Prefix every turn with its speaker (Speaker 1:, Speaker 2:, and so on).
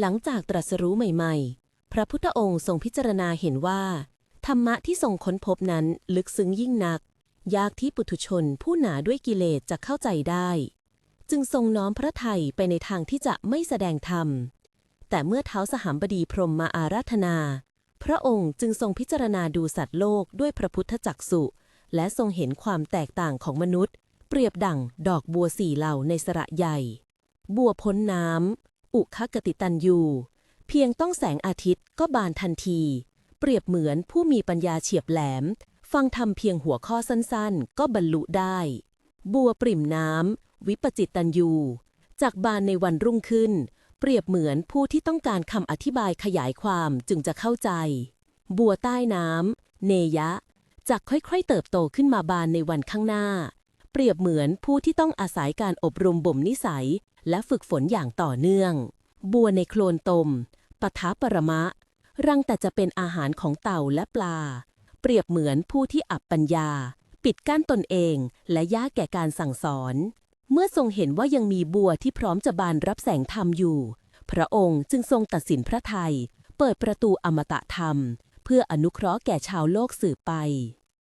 Speaker 1: หลังจากตรัสรู้ใหม่ ๆ พระพุทธองค์ทรงพิจารณาเห็นว่า ธรรมะที่ทรงค้นพบนั้นลึกซึ้งยิ่งนัก ยากที่ปุถุชนผู้หนาด้วยกิเลสจะเข้าใจได้ จึงทรงน้อมพระทัยไปในทางที่จะไม่แสดงธรรม แต่เมื่อเท้าสหามบดีพรหมมาอาราธนา พระองค์จึงทรงพิจารณาดูสัตว์โลกด้วยพระพุทธจักสุและทรงเห็นความแตกต่างของมนุษย์ เปรียบดั่งดอกบัวสี่เหล่าในสระใหญ่ บัวพ้นน้ำ อุคกติตันยู เพียงต้องแสงอาทิตย์ก็บานทันที เปรียบเหมือนผู้มีปัญญาเฉียบแหลม ฟังทำเพียงหัวข้อสั้นๆ ก็บรรลุได้ บัวปริ่มน้ำวิปจิตตันยู จากบานในวันรุ่งขึ้น เปรียบเหมือนผู้ที่ต้องการคำอธิบายขยายความจึงจะเข้าใจ บัวใต้น้ำเนยะ จากค่อยๆเติบโตขึ้นมาบานในวันข้างหน้า เปรียบเหมือนผู้ที่ต้องอาศัยการอบรมบ่มนิสัย และฝึกฝนอย่างต่อเนื่อง บัวในโคลนตมปะทะปรมะ รังแต่จะเป็นอาหารของเต่าและปลา เปรียบเหมือนผู้ที่อับปัญญา ปิดกั้นตนเองและยากแก่การสั่งสอน เมื่อทรงเห็นว่ายังมีบัวที่พร้อมจะบานรับแสงธรรมอยู่ พระองค์จึงทรงตัดสินพระทัยเปิดประตูอมตะธรรม เพื่ออนุเคราะห์แก่ชาวโลกสืบไป